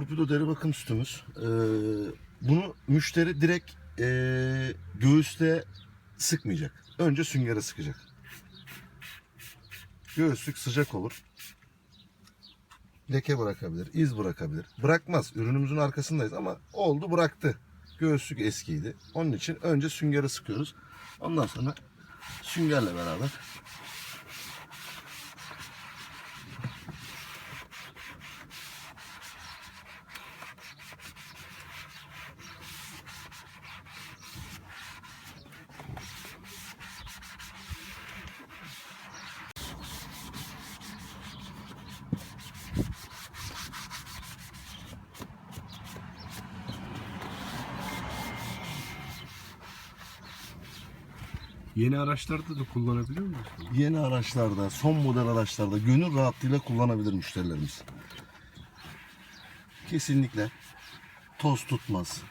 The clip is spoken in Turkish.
torpido deri bakım sütümüz. Ee, bunu müşteri direkt ee, göğüste sıkmayacak. Önce süngere sıkacak. Göğüslük sıcak olur. Leke bırakabilir, iz bırakabilir. Bırakmaz. Ürünümüzün arkasındayız ama oldu bıraktı. Göğüslük eskiydi. Onun için önce süngeri sıkıyoruz. Ondan sonra süngerle beraber Yeni araçlarda da kullanabiliyor musun? yeni araçlarda, son model araçlarda gönül rahatlığıyla kullanabilir müşterilerimiz. Kesinlikle toz tutmaz,